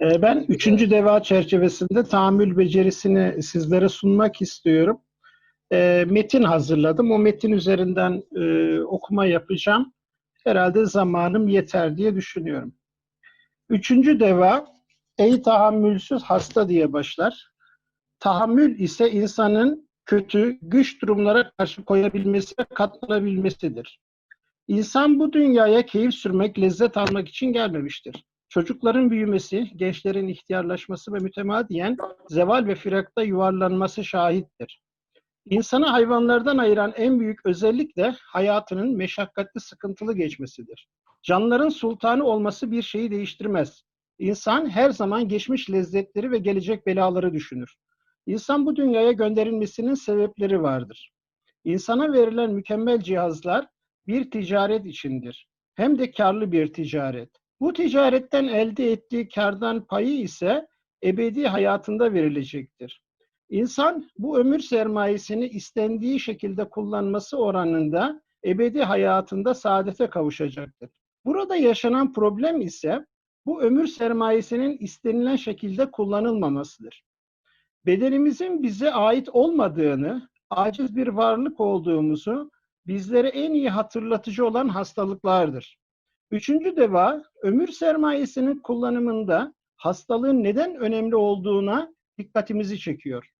Ee, Ben üçüncü deva çerçevesinde tahammül becerisini sizlere sunmak istiyorum. Ee, Metin hazırladım. O metin üzerinden e, okuma yapacağım. Herhalde zamanım yeter diye düşünüyorum. Üçüncü deva, ey tahammülsüz hasta diye başlar. Tahammül ise insanın kötü, güç durumlara karşı koyabilmesi ve katlanabilmesidir. İnsan bu dünyaya keyif sürmek, lezzet almak için gelmemiştir. Çocukların büyümesi, gençlerin ihtiyarlaşması ve mütemadiyen zeval ve firakta yuvarlanması şahittir. İnsanı hayvanlardan ayıran en büyük özellik de hayatının meşakkatli, sıkıntılı geçmesidir. Canlıların sultanı olması bir şeyi değiştirmez. İnsan her zaman geçmiş lezzetleri ve gelecek belaları düşünür. İnsan bu dünyaya gönderilmesinin sebepleri vardır. İnsana verilen mükemmel cihazlar bir ticaret içindir. Hem de karlı bir ticaret. Bu ticaretten elde ettiği kardan payı ise ebedi hayatında verilecektir. İnsan bu ömür sermayesini istendiği şekilde kullanması oranında ebedi hayatında saadete kavuşacaktır. Burada yaşanan problem ise bu ömür sermayesinin istenilen şekilde kullanılmamasıdır. Bedenimizin bize ait olmadığını, aciz bir varlık olduğumuzu bizlere en iyi hatırlatıcı olan hastalıklardır. Üçüncü deva, ömür sermayesinin kullanımında hastalığın neden önemli olduğuna dikkatimizi çekiyor.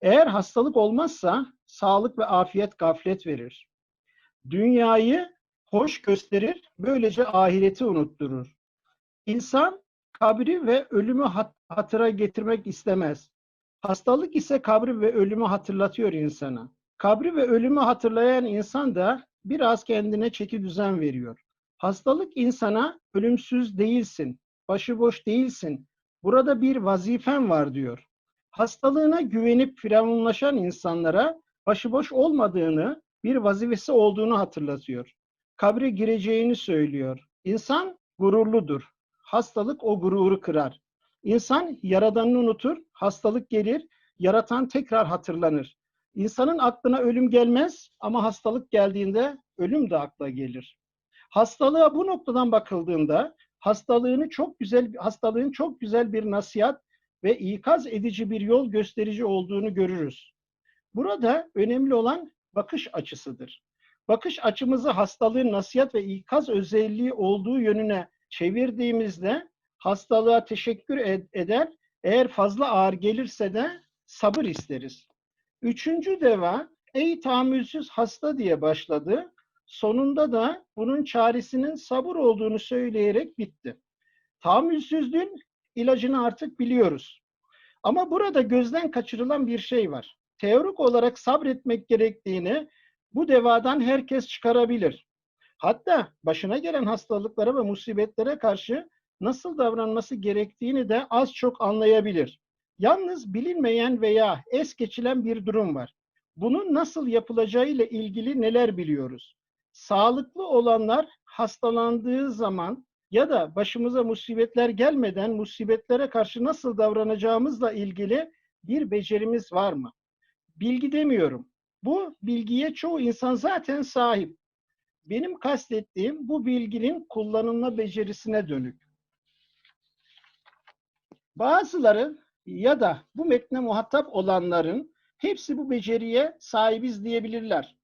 Eğer hastalık olmazsa sağlık ve afiyet gaflet verir. Dünyayı hoş gösterir, böylece ahireti unutturur. İnsan kabri ve ölümü hatıra getirmek istemez. Hastalık ise kabri ve ölümü hatırlatıyor insana. Kabri ve ölümü hatırlayan insan da biraz kendine çeki düzen veriyor. Hastalık insana ölümsüz değilsin, başıboş değilsin, burada bir vazifen var diyor. Hastalığına güvenip firavunlaşan insanlara başıboş olmadığını, bir vazifesi olduğunu hatırlatıyor. Kabre gireceğini söylüyor. İnsan gururludur. Hastalık o gururu kırar. İnsan yaradanını unutur, hastalık gelir, yaratan tekrar hatırlanır. İnsanın aklına ölüm gelmez ama hastalık geldiğinde ölüm de akla gelir. Hastalığa bu noktadan bakıldığında hastalığını çok güzel hastalığın çok güzel bir nasihat ve ikaz edici bir yol gösterici olduğunu görürüz. Burada önemli olan bakış açısıdır. Bakış açımızı hastalığın nasihat ve ikaz özelliği olduğu yönüne çevirdiğimizde hastalığa teşekkür eder, eğer fazla ağır gelirse de sabır isteriz. Üçüncü deva, ey tahammülsüz hasta diye başladı. Sonunda da bunun çaresinin sabır olduğunu söyleyerek bitti. Tahammülsüzlüğün ilacını artık biliyoruz. Ama burada gözden kaçırılan bir şey var. Teorik olarak sabretmek gerektiğini bu devadan herkes çıkarabilir. Hatta başına gelen hastalıklara ve musibetlere karşı nasıl davranması gerektiğini de az çok anlayabilir. Yalnız bilinmeyen veya es geçilen bir durum var. Bunun nasıl yapılacağı ile ilgili neler biliyoruz? Sağlıklı olanlar hastalandığı zaman ya da başımıza musibetler gelmeden musibetlere karşı nasıl davranacağımızla ilgili bir becerimiz var mı? Bilgi demiyorum. Bu bilgiye çoğu insan zaten sahip. Benim kastettiğim bu bilginin kullanılma becerisine dönük. Bazıları ya da bu metne muhatap olanların hepsi bu beceriye sahibiz diyebilirler.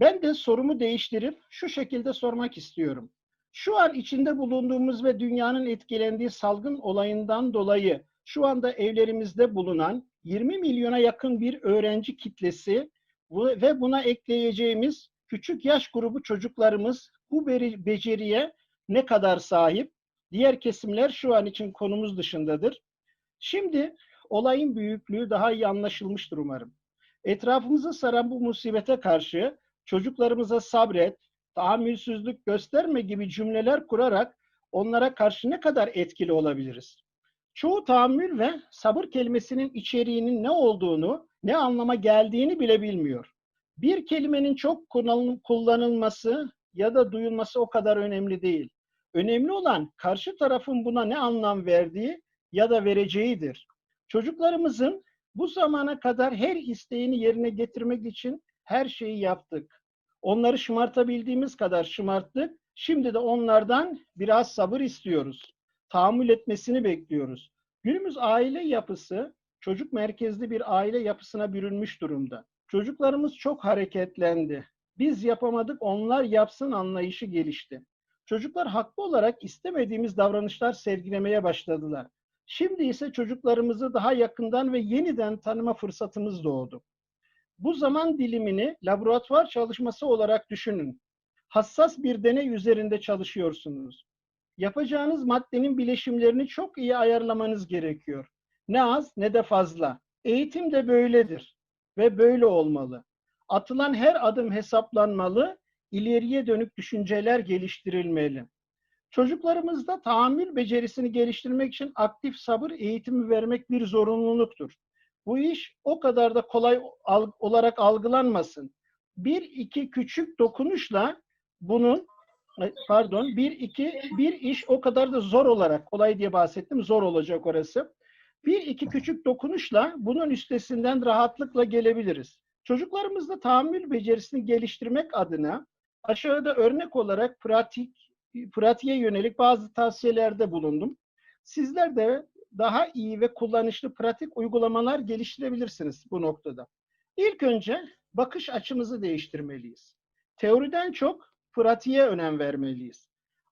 Ben de sorumu değiştirip şu şekilde sormak istiyorum. Şu an içinde bulunduğumuz ve dünyanın etkilendiği salgın olayından dolayı şu anda evlerimizde bulunan 20 milyona yakın bir öğrenci kitlesi ve buna ekleyeceğimiz küçük yaş grubu çocuklarımız bu beceriye ne kadar sahip? Diğer kesimler şu an için konumuz dışındadır. Şimdi olayın büyüklüğü daha iyi anlaşılmıştır umarım. Etrafımızı saran bu musibete karşı çocuklarımıza sabret, tahammülsüzlük gösterme gibi cümleler kurarak onlara karşı ne kadar etkili olabiliriz? Çoğu tahammül ve sabır kelimesinin içeriğinin ne olduğunu, ne anlama geldiğini bile bilmiyor. Bir kelimenin çok kullanılması ya da duyulması o kadar önemli değil. Önemli olan karşı tarafın buna ne anlam verdiği ya da vereceğidir. Çocuklarımızın bu zamana kadar her isteğini yerine getirmek için her şeyi yaptık. Onları şımartabildiğimiz kadar şımarttık. Şimdi de onlardan biraz sabır istiyoruz. Tahammül etmesini bekliyoruz. Günümüz aile yapısı çocuk merkezli bir aile yapısına bürünmüş durumda. Çocuklarımız çok hareketlendi. Biz yapamadık, onlar yapsın anlayışı gelişti. Çocuklar haklı olarak istemediğimiz davranışlar sergilemeye başladılar. Şimdi ise çocuklarımızı daha yakından ve yeniden tanıma fırsatımız doğdu. Bu zaman dilimini laboratuvar çalışması olarak düşünün. Hassas bir deney üzerinde çalışıyorsunuz. Yapacağınız maddenin bileşimlerini çok iyi ayarlamanız gerekiyor. Ne az ne de fazla. Eğitim de böyledir ve böyle olmalı. Atılan her adım hesaplanmalı, ileriye dönük düşünceler geliştirilmeli. Çocuklarımızda tahammül becerisini geliştirmek için aktif sabır eğitimi vermek bir zorunluluktur. Bu iş o kadar da kolay olarak algılanmasın. Bir iki küçük dokunuşla bunun pardon bir iki bir iş o kadar da zor olarak kolay diye bahsettim zor olacak orası. Bir iki küçük dokunuşla bunun üstesinden rahatlıkla gelebiliriz. Çocuklarımızda tahammül becerisini geliştirmek adına aşağıda örnek olarak pratik pratiğe yönelik bazı tavsiyelerde bulundum. Sizler de daha iyi ve kullanışlı pratik uygulamalar geliştirebilirsiniz bu noktada. İlk önce bakış açımızı değiştirmeliyiz. Teoriden çok pratiğe önem vermeliyiz.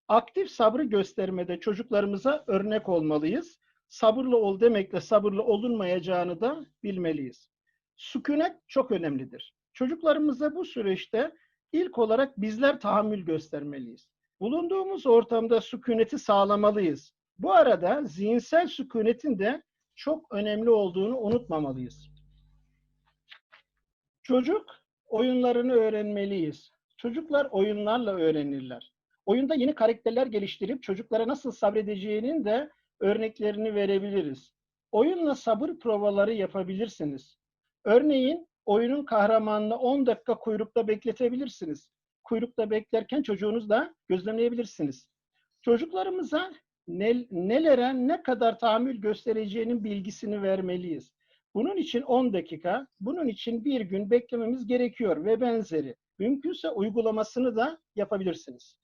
Aktif sabrı göstermede çocuklarımıza örnek olmalıyız. Sabırlı ol demekle sabırlı olunmayacağını da bilmeliyiz. Sükunet çok önemlidir. Çocuklarımıza bu süreçte ilk olarak bizler tahammül göstermeliyiz. Bulunduğumuz ortamda sükuneti sağlamalıyız. Bu arada zihinsel sükunetin de çok önemli olduğunu unutmamalıyız. Çocuk oyunlarını öğrenmeliyiz. Çocuklar oyunlarla öğrenirler. Oyunda yeni karakterler geliştirip çocuklara nasıl sabredeceğinin de örneklerini verebiliriz. Oyunla sabır provaları yapabilirsiniz. Örneğin oyunun kahramanını 10 dakika kuyrukta bekletebilirsiniz. Kuyrukta beklerken çocuğunuz da gözlemleyebilirsiniz. Çocuklarımıza ne, nelere ne kadar tahammül göstereceğinin bilgisini vermeliyiz. Bunun için 10 dakika, bunun için bir gün beklememiz gerekiyor ve benzeri. Mümkünse uygulamasını da yapabilirsiniz.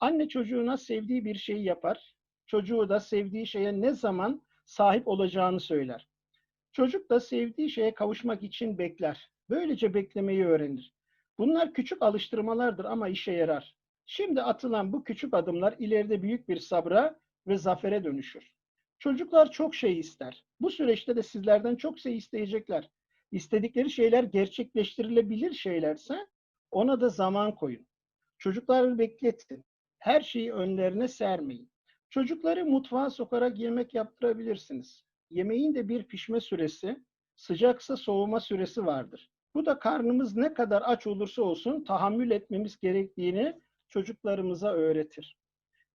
Anne çocuğuna sevdiği bir şeyi yapar. Çocuğu da sevdiği şeye ne zaman sahip olacağını söyler. Çocuk da sevdiği şeye kavuşmak için bekler. Böylece beklemeyi öğrenir. Bunlar küçük alıştırmalardır ama işe yarar. Şimdi atılan bu küçük adımlar ileride büyük bir sabra ve zafere dönüşür. Çocuklar çok şey ister. Bu süreçte de sizlerden çok şey isteyecekler. İstedikleri şeyler gerçekleştirilebilir şeylerse ona da zaman koyun. Çocukları bekletin. Her şeyi önlerine sermeyin. Çocukları mutfağa sokarak yemek yaptırabilirsiniz. Yemeğin de bir pişme süresi, sıcaksa soğuma süresi vardır. Bu da karnımız ne kadar aç olursa olsun tahammül etmemiz gerektiğini çocuklarımıza öğretir.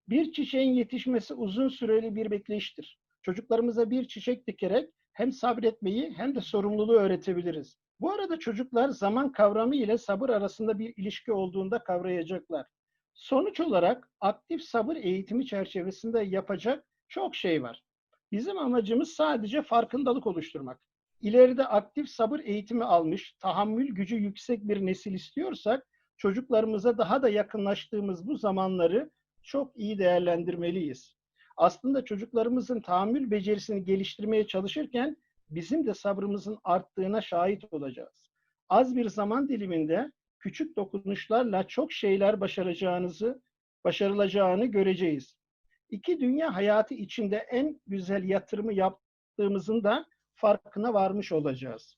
Bir çiçeğin yetişmesi uzun süreli bir bekleyiştir. Çocuklarımıza bir çiçek dikerek hem sabretmeyi hem de sorumluluğu öğretebiliriz. Bu arada çocuklar zaman kavramı ile sabır arasında bir ilişki olduğunda kavrayacaklar. Sonuç olarak aktif sabır eğitimi çerçevesinde yapacak çok şey var. Bizim amacımız sadece farkındalık oluşturmak. İleride aktif sabır eğitimi almış, tahammül gücü yüksek bir nesil istiyorsak çocuklarımıza daha da yakınlaştığımız bu zamanları çok iyi değerlendirmeliyiz. Aslında çocuklarımızın tahammül becerisini geliştirmeye çalışırken bizim de sabrımızın arttığına şahit olacağız. Az bir zaman diliminde küçük dokunuşlarla çok şeyler başaracağınızı, başarılacağını göreceğiz. İki dünya hayatı içinde en güzel yatırımı yaptığımızın da farkına varmış olacağız.